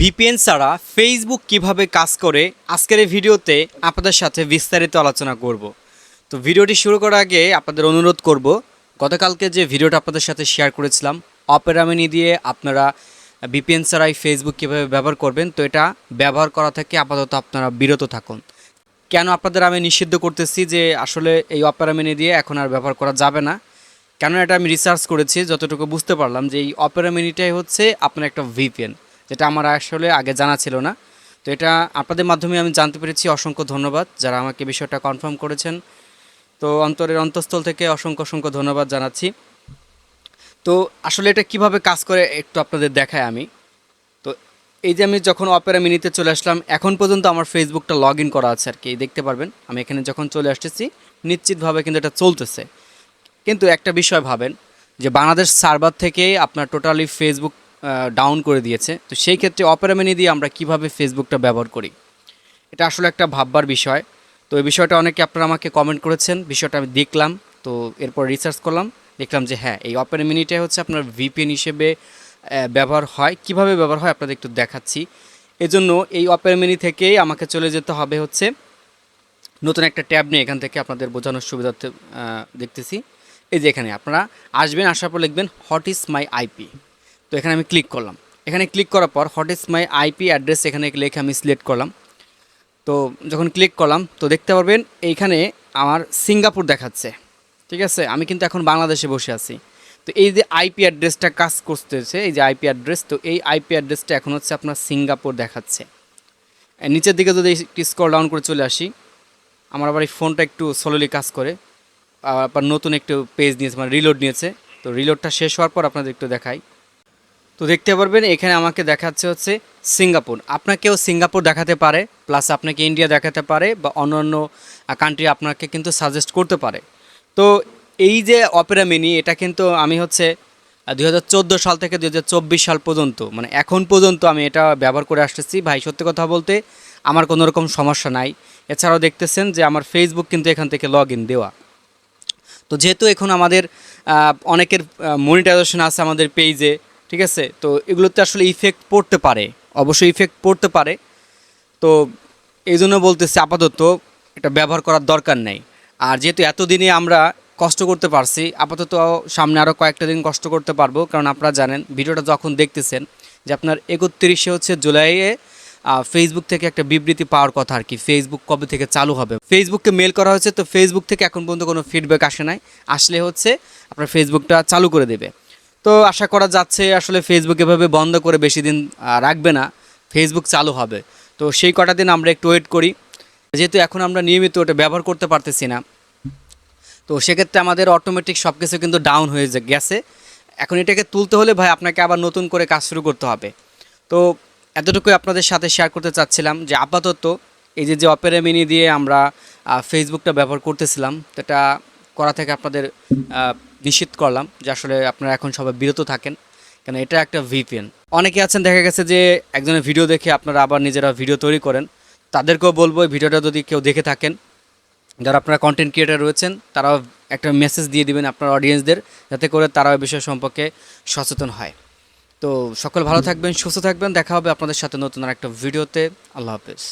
VPN ছাড়া Facebook কীভাবে কাজ করে, আজকের এই ভিডিওতে আপনাদের সাথে বিস্তারিত আলোচনা করব। তো ভিডিওটি শুরু করার আগে আপনাদের অনুরোধ করব, গতকালকে যে ভিডিওটা আপনাদের সাথে শেয়ার করেছিলাম অপেরামিনি দিয়ে আপনারা ভিপিএন ছাড়াই ফেসবুক কীভাবে ব্যবহার করবেন, তো এটা ব্যবহার করা থেকে আপাতত আপনারা বিরত থাকুন। কেন আপনাদের আমি নিষিদ্ধ করতেছি যে আসলে এই অপেরামিনি দিয়ে এখন আর ব্যবহার করা যাবে না? কেন এটা আমি রিসার্চ করেছি, যতটুকু বুঝতে পারলাম যে এই অপেরামিনিটাই হচ্ছে আপনার একটা ভিপিএন। যেটা আমার আসলে আগে জানা ছিল না। তো এটা আপনাদের মাধ্যমে আমি জানতে পেরেছি। অসংখ্য ধন্যবাদ যারা আমাকে বিষয়টা কনফার্ম করেছেন। তো অন্তরের অন্তঃস্থল থেকে অসংখ্য অসংখ্য ধন্যবাদ জানাচ্ছি। তো আসলে এটা কীভাবে কাজ করে একটু আপনাদের দেখায় আমি। তো এই যে আমি যখন অপেরা মিনিতে চলে আসলাম, এখন পর্যন্ত আমার ফেসবুকটা লগ ইন করা আছে আর কি দেখতে পারবেন। আমি এখানে যখন চলে আসতেছি, নিশ্চিতভাবে কিন্তু এটা চলতেছে। কিন্তু একটা বিষয় ভাবেন, যে বাংলাদেশ সার্ভার থেকে আপনার টোটালি ফেসবুক ডাউন করে দিয়েছে। তো সেই ক্ষেত্রে অপেরা দিয়ে আমরা কীভাবে ফেসবুকটা ব্যবহার করি? এটা আসলে একটা ভাববার বিষয়। তো এই বিষয়টা অনেকে আপনারা আমাকে কমেন্ট করেছেন, বিষয়টা আমি দেখলাম। তো এরপর রিসার্চ করলাম, দেখলাম যে হ্যাঁ এই অপেরা মিনিটাই হচ্ছে আপনার ভিপিএন হিসেবে ব্যবহার হয়। কীভাবে ব্যবহার হয় আপনাদের একটু দেখাচ্ছি। এজন্য এই অপেরা মিনি থেকেই আমাকে চলে যেতে হবে হচ্ছে নতুন একটা ট্যাব নিয়ে এখান থেকে আপনাদের বোঝানোর সুবিধার্থে দেখতেছি। এই যে এখানে আপনারা আসবেন, আসার পর লিখবেন হোয়াট ইজ মাই আইপি তো এখানে আমি ক্লিক করলাম। এখানে ক্লিক করার পর what is my IP address এখানে লিখে আমি সিলেক্ট করলাম। তো যখন ক্লিক করলাম, তো দেখতে পারবেন এইখানে আমার সিঙ্গাপুর দেখাচ্ছে। ঠিক আছে? আমি কিন্তু এখন বাংলাদেশে বসে আছি। তো এই যে আইপি অ্যাড্রেসটা কাজ করতেছে, এই যে আইপি অ্যাড্রেস তো এই আইপি অ্যাড্রেসটা এখন হচ্ছে আপনার সিঙ্গাপুর দেখাচ্ছে। নিচের দিকে যদি একটু স্ক্রল ডাউন করে চলে আসি, আমার আবার এই ফোনটা একটু সলোলি কাজ করে। আবার নতুন একটু পেজ নিয়েছে মানে রিলোড নিয়েছে। তো রিলোডটা শেষ হওয়ার পর আপনাদের একটু দেখাই। তো দেখতে পারবেন, এখানে আমাকে দেখাচ্ছে হচ্ছে সিঙ্গাপুর। আপনাকেও সিঙ্গাপুর দেখাতে পারে, প্লাস আপনাকে ইন্ডিয়া দেখাতে পারে বা অন্য অন্য কান্ট্রি আপনাকে কিন্তু সাজেস্ট করতে পারে। তো এই যে অপেরা মিনি এটা কিন্তু আমি হচ্ছে দু হাজার চোদ্দ সাল থেকে দু হাজার চব্বিশ সাল পর্যন্ত মানে এখন পর্যন্ত আমি এটা ব্যবহার করে আসতেছি। ভাই, সত্যি কথা বলতে আমার কোনো রকম সমস্যা নাই। এছাড়াও দেখতেছেন যে আমার ফেসবুক কিন্তু এখান থেকে লগ ইন দেওয়া। তো যেহেতু এখন আমাদের অনেকের মনিটাইজেশন আছে আমাদের পেজে ঠিক আছে? তো এগুলোতে আসলে ইফেক্ট পড়তে পারে। অবশ্যই ইফেক্ট পড়তে পারে। তো এই জন্য বলতেছি আপাতত এটা ব্যবহার করার দরকার নেই। আর যেহেতু এতদিনে আমরা কষ্ট করতে পারছি, আপাতত সামনে আরও কয়েকটা দিন কষ্ট করতে পারব। কারণ আপনারা জানেন, ভিডিওটা যখন দেখতেছেন যে আপনার একত্রিশে হচ্ছে জুলাইয়ে ফেসবুক থেকে একটা বিবৃতি পাওয়ার কথা আর কি। ফেসবুক কবে থেকে চালু হবে? ফেসবুককে মেল করা হয়েছে, তো ফেসবুক থেকে এখন পর্যন্ত কোনো ফিডব্যাক আসে নাই। আসলে হচ্ছে আপনার ফেসবুকটা চালু করে দেবে। তো আশা করা যাচ্ছে আসলে ফেসবুক এভাবে বন্ধ করে বেশি দিন রাখবে না। ফেসবুক চালু হবে। তো সেই কটা দিন আমরা একটু ওয়েট করি। যেহেতু এখন আমরা নিয়মিত ওটা ব্যবহার করতে পারতেছি না। তো সেক্ষেত্রে আমাদের অটোমেটিক সব কিছু কিন্তু ডাউন হয়ে গেছে। এখন এটাকে তুলতে হলে ভাই আপনাকে আবার নতুন করে কাজ শুরু করতে হবে। তো এতটুকুই আপনাদের সাথে শেয়ার করতে চাচ্ছিলাম যে আপাতত এই যে যে অপেরা মিনি দিয়ে আমরা ফেসবুকটা ব্যবহার করতেছিলাম এটা করা থেকে আপনাদের নিশ্চিত করলাম যে আসলে আপনারা এখন সবাই বিরত থাকেন, কেন এটা একটা ভিপিএন অনেকে আছেন, দেখা গেছে যে একজনের ভিডিও দেখে আপনারা আবার নিজেরা ভিডিও তৈরি করেন। তাদেরকেও বলব এই ভিডিওটা যদি কেউ দেখে থাকেন, যারা আপনারা কন্টেন্ট ক্রিয়েটার রয়েছেন, তারাও একটা মেসেজ দিয়ে দিবেন আপনার অডিয়েন্সদের যাতে করে তারাও এই বিষয় সম্পর্কে সচেতন হয়। তো সকল ভালো থাকবেন, সুস্থ থাকবেন, দেখা হবে আপনাদের সাথে নতুন আর একটা ভিডিওতে। আল্লাহ হাফেজ।